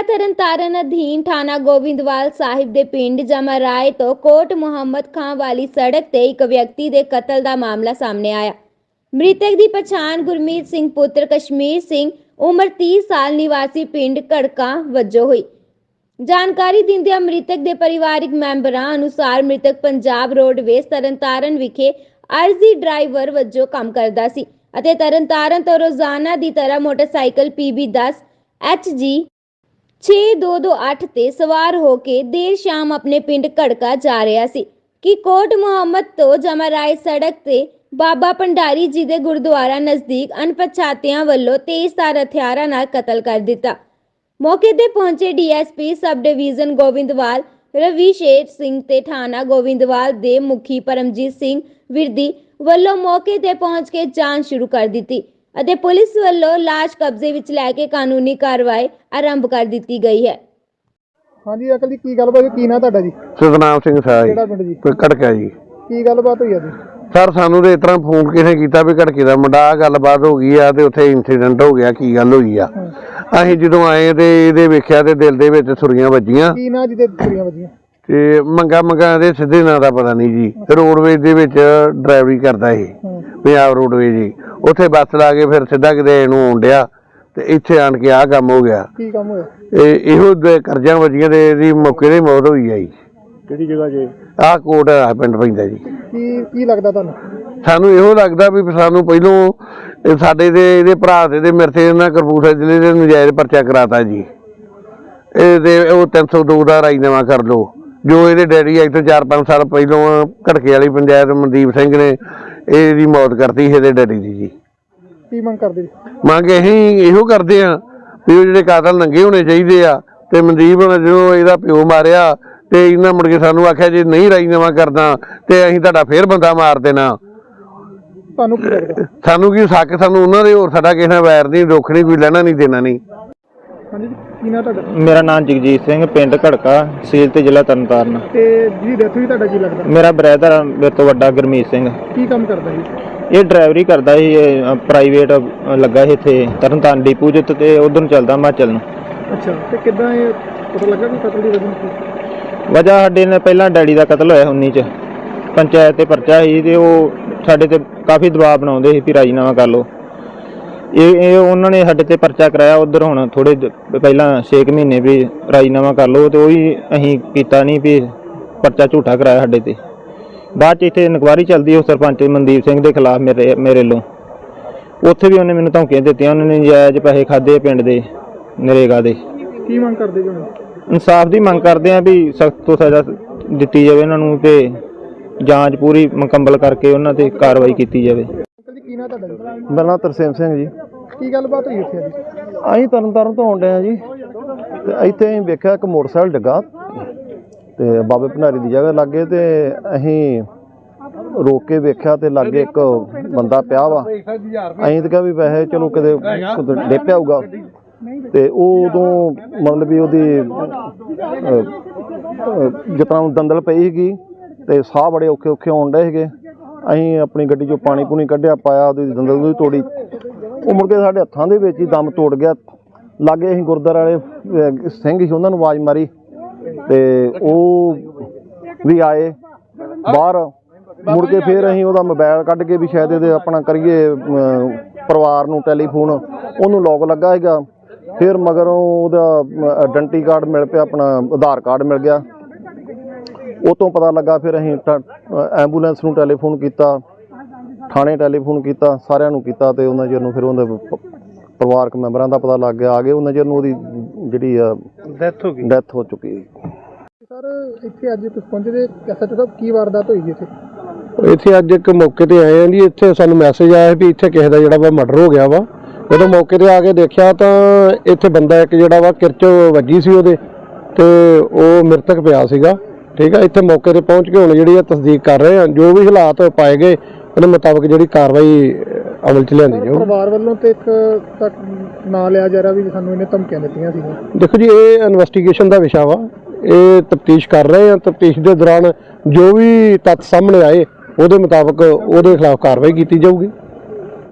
ਜ਼ਿਲ੍ਹਾ ਤਰਨਤਾਰਨ ਅਧੀਨ ਥਾਣਾ ਗੋਬਿੰਦਵਾਲ ਸਾਹਿਬ ਦੇ ਪਿੰਡ ਜਮਰਾਏ ਤੋਂ ਕੋਟ ਮੁਹੰਮਦ ਖਾਂ ਵਾਲੀ ਸੜਕ ਤੇ ਇੱਕ ਵਿਅਕਤੀ ਦੇ ਕਤਲ ਦਾ ਮਾਮਲਾ ਸਾਹਮਣੇ ਆਇਆ। ਮ੍ਰਿਤਕ ਦੀ ਪਛਾਣ ਗੁਰਮੀਤ ਸਿੰਘ ਪੁੱਤਰ ਕਸ਼ਮੀਰ ਸਿੰਘ, ਉਮਰ 30 ਸਾਲ, ਨਿਵਾਸੀ ਪਿੰਡ ਘੜਕਾ ਵਜੋਂ ਹੋਈ। ਜਾਣਕਾਰੀ ਦਿੰਦਿਆਂ ਮ੍ਰਿਤਕ ਦੇ ਪਰਿਵਾਰਿਕ ਮੈਂਬਰਾਂ ਅਨੁਸਾਰ ਮ੍ਰਿਤਕ ਪੰਜਾਬ ਰੋਡਵੇਜ਼ ਤਰਨਤਾਰਨ ਵਿਖੇ ਆਰਜ਼ੀ ਡਰਾਈਵਰ ਵਜੋਂ ਕੰਮ ਕਰਦਾ ਸੀ ਅਤੇ ਤਰਨਤਾਰਨ ਤੋਂ ਰੋਜ਼ਾਨਾ ਦੀ ਤਰ੍ਹਾਂ ਮੋਟਰਸਾਈਕਲ PB10 HG 6228 ਤੇ ਸਵਾਰ ਹੋ ਕੇ ਦੇਰ ਸ਼ਾਮ ਆਪਣੇ ਪਿੰਡ ਘੜਕਾ ਜਾ ਰਿਹਾ ਸੀ ਕਿ ਕੋਟ ਮੁਹੰਮਦ ਤੋਂ ਜਮਰਾਏ ਸੜਕ ਤੇ ਬਾਬਾ ਭੰਡਾਰੀ ਜੀ ਦੇ ਗੁਰਦੁਆਰਾ ਨਜ਼ਦੀਕ ਅਣਪਛਾਤਿਆਂ ਵੱਲੋਂ ਤੇਜ਼ਧਾਰ ਹਥਿਆਰਾਂ ਨਾਲ ਕਤਲ ਕਰ ਦਿੱਤਾ। ਮੌਕੇ ਤੇ ਪਹੁੰਚੇ DSP sub division Gobindwal Ravi Sher Singh ਤੇ ਥਾਣਾ ਗੋਬਿੰਦਵਾਲ ਦੇ ਮੁਖੀ ਪਰਮਜੀਤ ਸਿੰਘ ਵਿਰਦੀ ਵੱਲੋਂ ਮੌਕੇ ਤੇ ਪਹੁੰਚ ਕੇ ਜਾਂਚ ਸ਼ੁਰੂ ਕਰ ਦਿੱਤੀ। ਅਤੇ ਪੁਲਿਸ ਵੱਲੋਂ ਲਾਸ਼ ਕਬਜ਼ੇ ਵਿੱਚ ਲੈ ਕੇ ਕਾਨੂੰਨੀ ਕਾਰਵਾਈ ਆਰੰਭ ਕਰ ਦਿੱਤੀ ਗਈ ਹੈ। ਹਾਂਜੀ ਅਕਲ ਜੀ ਕੀ ਗੱਲਬਾਤ ਹੋਈ? ਕੀ ਨਾਂ ਤੁਹਾਡਾ ਜੀ? ਸਤਨਾਮ ਸਿੰਘ ਸਾਹ ਜੀ। ਕਿਹੜਾ ਪਿੰਡ ਜੀ? ਕੋਈ ਜੀ। ਕੀ ਗੱਲਬਾਤ ਹੋਈ ਅੱਜ? ਸਰ ਸਾਨੂੰ ਤੇ ਇਸ ਤਰ੍ਹਾਂ ਫੋਨ ਕਿਸੇ ਕੀਤਾ ਵੀ ਘੜਕੇ ਦਾ ਮੁੰਡਾ ਆਹ ਗੱਲਬਾਤ ਹੋ ਗਈ ਆ ਤੇ ਉੱਥੇ ਇਨਸੀਡੈਂਟ ਹੋ ਗਿਆ ਕੀ ਗੱਲ ਹੋਈ ਆ। ਅਸੀਂ ਜਦੋਂ ਆਏ ਤੇ ਇਹਦੇ ਵੇਖਿਆ ਤੇ ਦਿਲ ਦੇ ਵਿੱਚ ਸੁਰੀਆਂ ਵੱਜੀਆਂ। ਕੀ ਨਾਂ ਜਿਹਦੇ ਕੁੜੀਆਂ ਵੱਜੀਆਂ? ਤੇ ਮੰਗਾ ਮੰਗਾ ਦੇ ਸਿੱਧੇ ਨਾਂ ਦਾ ਪਤਾ ਨਹੀਂ ਜੀ। ਰੋਡਵੇਜ ਦੇ ਵਿੱਚ ਡਰਾਈਵਰੀ ਕਰਦਾ ਇਹ। ਹੂੰ। ਪੰਜਾਬ ਰੋਡਵੇਜ ਜੀ। ਉੱਥੇ ਬੱਸ ਲਾ ਕੇ ਫਿਰ ਸਿੱਧਾ ਕਿਤੇ ਇਹਨੂੰ ਆਉਂਦਿਆ ਤੇ ਇੱਥੇ ਆਣ ਕੇ ਆਹ ਕੰਮ ਹੋ ਗਿਆ। ਕੀ ਕੰਮ ਹੋਇਆ? ਇਹ ਇਹੋ ਦੇ ਕਰਜ਼ਾ ਵੱਜੀਆਂ ਤੇ ਇਹਦੀ ਮੌਕੇ ਤੇ ਮੌਤ ਹੋਈ ਆ ਜੀ। ਕਿਹੜੀ ਜਗ੍ਹਾ ਜੇ? ਆਹ ਕੋਟ ਆ ਪਿੰਡ ਪੈਂਦਾ ਜੀ। ਕੀ ਕੀ ਲੱਗਦਾ ਤੁਹਾਨੂੰ? ਸਾਨੂੰ ਇਹੋ ਲੱਗਦਾ ਵੀ ਸਾਨੂੰ ਪਹਿਲੋਂ ਇਹ ਸਾਡੇ ਤੇ ਇਹਦੇ ਭਰਾ ਤੇ ਤੇ ਮੇਰੇ ਤੇ ਇਹਨਾਂ ਕਰਪੂਰਥਲੇ ਜ਼ਿਲ੍ਹੇ ਦੇ ਨਜਾਇਜ਼ ਪਰਚਾ ਕਰਾਤਾ ਜੀ। ਇਹ ਤੇ ਉਹ 302 ਦਾ ਰਾਜਨਾਮਾ ਕਰ ਲਓ। ਜੋ ਇਹਦੇ ਡੈਡੀ ਅੱਜ ਤੋਂ 4-5 ਸਾਲ ਪਹਿਲੋਂ ਘੜਕੇ ਵਾਲੀ ਪੰਚਾਇਤ ਮਨਦੀਪ ਸਿੰਘ ਨੇ ਇਹਦੀ ਮੌਤ ਕਰਤੀ ਇਹਦੇ ਡੈਡੀ ਦੀ ਜੀ। ਕੀ ਮੰਗ ਕਰਦੇ? ਜੀ ਮੰਗ ਅਸੀਂ ਇਹੋ ਕਰਦੇ ਆ ਵੀ ਉਹ ਜਿਹੜੇ ਕਾਤਲ ਨੰਗੇ ਹੋਣੇ ਚਾਹੀਦੇ ਆ ਤੇ ਮਨਦੀਪ ਹੁਣ ਜਦੋਂ ਇਹਦਾ ਪਿਓ ਮਾਰਿਆ ਤੇ ਇਹਨਾਂ ਮੁੜ ਕੇ ਸਾਨੂੰ ਆਖਿਆ ਜੇ ਨਹੀਂ ਰਾਜਨਾਮਾ ਕਰਦਾ ਤੇ ਅਸੀਂ ਤੁਹਾਡਾ ਫੇਰ ਬੰਦਾ ਮਾਰ ਦੇਣਾ। ਤੁਹਾਨੂੰ ਕੀ ਲੱਗਦਾ? ਸਾਨੂੰ ਕੀ ਸੱਕ ਸਾਨੂੰ ਉਹਨਾਂ ਦੇ ਹੋਰ ਸਾਡਾ ਕਿਸੇ ਨਾਲ ਵੈਰ ਨਹੀਂ ਨਹੀਂ ਕੋਈ ਲੈਣਾ ਨਹੀਂ ਦੇਣਾ ਨਹੀਂ। ਹਾਂਜੀ ਜੀ, ਕੀ ਨਾਂ ਤੁਹਾਡਾ? ਮੇਰਾ ਨਾਮ ਜਗਜੀਤ ਸਿੰਘ ਪਿੰਡ ਘੜਕਾ ਸੀਲ ਤੇ ਜ਼ਿਲ੍ਹਾ ਤਰਨਤਾਰਨ। ਤੇ ਜੀ ਡੈਥ ਹੋਈ ਤੁਹਾਡਾ ਕੀ ਲੱਗਦਾ? ਮੇਰਾ ਬ੍ਰਦਰ ਮੇਰੇ ਤੋਂ ਵੱਡਾ ਗੁਰਮੀਤ ਸਿੰਘ। ਕੀ ਕੰਮ ਕਰਦਾ ਜੀ? ਇਹ ਡਰਾਈਵਰੀ ਕਰਦਾ ਸੀ ਪ੍ਰਾਈਵੇਟ ਲੱਗਾ ਸੀ ਇੱਥੇ ਤਰਨਤਾਰਨ ਡਿਪੂ ਜਿੱਤ ਤੇ ਉਧਰ ਨੂੰ ਚੱਲਦਾ ਹਿਮਾਚਲ ਨੂੰ। ਅੱਛਾ ਤੇ ਕਿੱਦਾਂ ਇਹ ਪਤਾ ਲੱਗਾ ਕਿ ਕਤਲ ਦੀ ਵਜ੍ਹਾ ਕੀ ਵਜ੍ਹਾ ਸਾਡੇ ਨੇ ਪਹਿਲਾਂ ਡੈਡੀ ਦਾ ਕਤਲ ਹੋਇਆ 19 ਚ। ਪੰਚਾਇਤ ਤੇ ਪਰਚਾ ਸੀ ਤੇ ਉਹ ਸਾਡੇ ਤੇ ਕਾਫੀ ਦਬਾਅ ਬਣਾਉਂਦੇ ਸੀ ਵੀ ਰਾਜੀਨਾਮਾ ਕਰ ਲਓ। ਇਹ ਇਹ ਉਹਨਾਂ ਨੇ ਸਾਡੇ ਤੇ ਪਰਚਾ ਕਰਾਇਆ ਉਧਰ ਹੁਣ ਥੋੜੇ ਪਹਿਲਾਂ 6 ਮਹੀਨੇ ਵੀ ਰਾਜੀਨਾਮਾ ਕਰ ਲਓ ਤੇ ਉਹ ਵੀ ਅਸੀਂ ਕੀਤਾ ਨਹੀਂ ਵੀ ਪਰਚਾ ਝੂਠਾ ਕਰਾਇਆ ਸਾਡੇ ਤੇ। ਬਾਅਦ ਚ ਇੱਥੇ ਇਨਕੁਆਰੀ ਚੱਲਦੀ ਉਹ ਸਰਪੰਚ ਮਨਦੀਪ ਸਿੰਘ ਦੇ ਖਿਲਾਫ ਮੇਰੇ ਮੇਰੇ ਵੱਲੋਂ। ਉੱਥੇ ਵੀ ਉਹਨੇ ਮੈਨੂੰ ਧਮਕੀਆਂ ਦਿੱਤੀਆਂ ਉਹਨੇ ਨਜਾਇਜ਼ ਪੈਸੇ ਖਾਦੇ ਪਿੰਡ ਦੇ ਨਰੇਗਾ ਦੇ। ਕੀ ਮੰਗ ਕਰਦੇ ਜੀ ਇਨਸਾਫ ਦੀ ਮੰਗ ਕਰਦੇ ਆ ਵੀ ਸਖਤ ਤੋਂ ਸਜ਼ਾ ਦਿੱਤੀ ਜਾਵੇ ਉਹਨਾਂ ਨੂੰ ਤੇ ਜਾਂਚ ਪੂਰੀ ਮੁਕੰਮਲ ਕਰਕੇ ਉਹਨਾਂ ਤੇ ਕਾਰਵਾਈ ਕੀਤੀ ਜਾਵੇ। ਕੀ ਨਾਂ ਤੁਹਾਡਾ ਜੀ? ਮੇਰਾ ਨਾਮ ਤਰਸੇਮ ਸਿੰਘ ਜੀ। ਕੀ ਗੱਲਬਾਤ ਹੋਈ ਇੱਥੇ ਅੱਜ ਅਸੀਂ ਤਰਨਤਾਰਨ ਤੋਂ ਆਉਂਦੇ ਆ ਜੀ। ਤੇ ਇੱਥੇ ਅਸੀਂ ਵੇਖਿਆ ਇੱਕ ਮੋਟਰਸਾਈਕਲ ਡਿੱਗਾ। ਤੇ ਬਾਬੇ ਭੰਡਾਰੀ ਦੀ ਜਗ੍ਹਾ ਲੱਗੇ ਤੇ ਅਸੀਂ ਰੋਕ ਕੇ ਵੇਖਿਆ ਤੇ ਲਾਗੇ ਇੱਕ ਬੰਦਾ ਪਿਆ ਵਾ। ਅਸੀਂ ਤਾਂ ਕਿਹਾ ਵੀ ਵੈਸੇ ਚਲੋ ਕਿਤੇ ਕਿਤੇ ਡਿੱਪਿਆ ਹੋਊਗਾ। ਤੇ ਉਹ ਉਦੋਂ ਮਤਲਬ ਵੀ ਉਹਦੀ ਅਹ, ਅਹ, ਜਿਸ ਤਰ੍ਹਾਂ ਦੰਦਲ ਪਈ ਸੀਗੀ ਤੇ ਸਾਹ ਬੜੇ ਔਖੇ ਔਖੇ ਆਉਣ ਡਏ ਸੀਗੇ। ਅਸੀਂ ਆਪਣੀ ਗੱਡੀ 'ਚੋਂ ਪਾਣੀ ਪੂਣੀ ਕੱਢਿਆ ਪਾਇਆ ਉਹਦੀ ਦੰਦਲ ਉਹਦੀ ਤੋੜੀ। ਉਹ ਮੁੜ ਕੇ ਸਾਡੇ ਹੱਥਾਂ ਦੇ ਵਿੱਚ ਹੀ ਦਮ ਤੋੜ ਗਿਆ। ਲਾਗੇ ਅਸੀਂ ਗੁਰਦੁਆਰੇ ਵਾਲੇ ਅਹ, ਸਿੰਘ ਸੀ ਉਹਨਾਂ ਨੂੰ ਆਵਾਜ਼ ਮਾਰੀ। ਤੇ ਉਹ ਵੀ ਆਏ। ਬਾਹਰ ਮੁੜ ਕੇ ਫਿਰ ਅਸੀਂ ਉਹਦਾ ਮੋਬਾਈਲ ਕੱਢ ਕੇ ਵੀ ਸ਼ਾਇਦ ਇਹਦੇ ਆਪਣਾ ਕਰੀਏ ਅਮ, ਪਰਿਵਾਰ ਨੂੰ ਟੈਲੀਫੋਨ। ਉਹਨੂੰ ਲੋਕ ਲੱਗਾ ਸੀਗਾ। ਫਿਰ ਮਗਰੋਂ ਉਹਦਾ ਆਇਡੈਂਟੀ ਕਾਰਡ ਮਿਲ ਪਿਆ ਆਪਣਾ ਆਧਾਰ ਕਾਰਡ ਮਿਲ ਗਿਆ। ਉਹ ਤੋਂ ਪਤਾ ਲੱਗਾ ਫਿਰ ਅਸੀਂ ਐਂਬੂਲੈਂਸ ਨੂੰ ਟੈਲੀਫੋਨ ਕੀਤਾ ਥਾਣੇ ਟੈਲੀਫੋਨ ਕੀਤਾ ਸਾਰਿਆਂ ਨੂੰ ਕੀਤਾ ਤੇ ਉਹਨਾਂ ਚਿਰ ਨੂੰ ਫਿਰ ਉਹਦੇ ਪਰਿਵਾਰਕ ਮੈਂਬਰਾਂ ਦਾ ਪਤਾ ਲੱਗ ਗਿਆ। ਆ ਗਏ ਉਹਨਾਂ ਚਿਰ ਨੂੰ ਉਹਦੀ ਜਿਹੜੀ ਆ ਡੈਥ ਹੋ ਡੈਥ ਹੋ ਚੁੱਕੀ ਸਰ ਇੱਥੇ ਅੱਜ ਤੁਸੀਂ ਪਹੁੰਚੇ ਐਸਐਚਓ ਸਾਹਿਬ ਕੀ ਵਾਰਦਾਤ ਹੋਈ ਇੱਥੇ? ਇੱਥੇ ਅੱਜ ਇੱਕ ਮੌਕੇ ਤੇ ਆਏ ਆਂ ਜੀ ਇੱਥੇ ਸਾਨੂੰ ਮੈਸੇਜ ਆਇਆ ਵੀ ਇੱਥੇ ਕਿਸੇ ਦਾ ਜਿਹੜਾ ਵਾ ਮਰਡਰ ਹੋ ਗਿਆ ਵਾ। ਜਦੋਂ ਮੌਕੇ ਤੇ ਆ ਕੇ ਦੇਖਿਆ ਤਾਂ ਇੱਥੇ ਬੰਦਾ ਇੱਕ ਜਿਹੜਾ ਵਾ ਕਿਰਚ ਵੱਜੀ ਸੀ ਉਹਦੇ ਤੇ ਉਹ ਮ੍ਰਿਤਕ ਪਿਆ ਸੀਗਾ। ਠੀਕ ਆ ਇੱਥੇ ਮੌਕੇ ਤੇ ਪਹੁੰਚ ਕੇ ਹੁਣ ਜਿਹੜੀ ਆ ਤਸਦੀਕ ਕਰ ਰਹੇ ਆ ਜੋ ਵੀ ਹਾਲਾਤ ਪਾਏ ਗਏ ਉਹਦੇ ਮੁਤਾਬਕ ਜਿਹੜੀ ਕਾਰਵਾਈ ਅਮਲ ਚ ਲਿਆਂਦੀ ਜਾਊ ਪਰਿਵਾਰ ਵੱਲੋਂ ਤੇ ਇੱਕ ਤੱਕ ਨਾਂ ਲਿਆ ਜਾ ਰਿਹਾ ਵੀ ਸਾਨੂੰ ਇਹਨੇ ਧਮਕੀਆਂ ਦਿੱਤੀਆਂ ਸੀ ਦੇਖੋ ਜੀ ਇਹ ਇਨਵੈਸਟੀਗੇਸ਼ਨ ਦਾ ਵਿਸ਼ਾ ਵਾ। ਇਹ ਤਫਤੀਸ਼ ਕਰ ਰਹੇ ਆ। ਤਫਤੀਸ਼ ਦੇ ਦੌਰਾਨ ਜੋ ਵੀ ਤੱਥ ਸਾਹਮਣੇ ਆਏ ਉਹਦੇ ਮੁਤਾਬਕ ਉਹਦੇ ਖਿਲਾਫ ਕਾਰਵਾਈ ਕੀਤੀ ਜਾਊਗੀ।